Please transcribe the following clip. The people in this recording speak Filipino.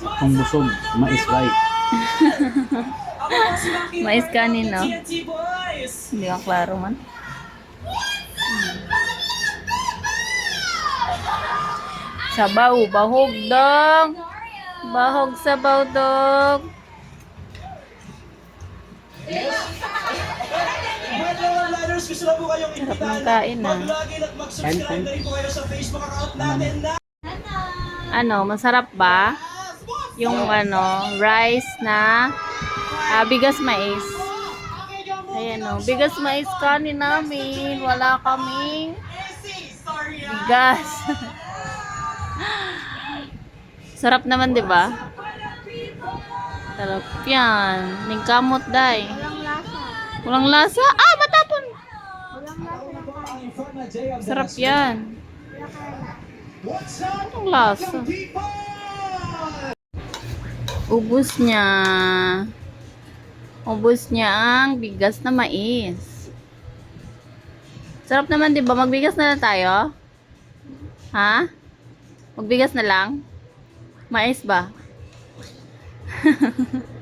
Kung busog, mais right. Mais kanin, no? Hindi ka klaro man. Sabaw, bahog dong. Bahog sabaw dong. Sarap ng kain, ah. Mag-login at mag-subscribe na rin po kayo sa Facebook account natin na Ano, masarap ba? Yung ano, rice na ah, bigas mais. Ayan o, bigas mais kanin namin. Wala kaming bigas. Sarap naman, di ba? Sarap yan. Ning kamot, day. Walang lasa. Ah, matapon! Sarap yan. Walang lasa. Ubus niya. Ubus niya ang bigas na mais. Sarap naman, di ba? Magbigas na lang tayo? Ha? Magbigas na lang? Mais ba?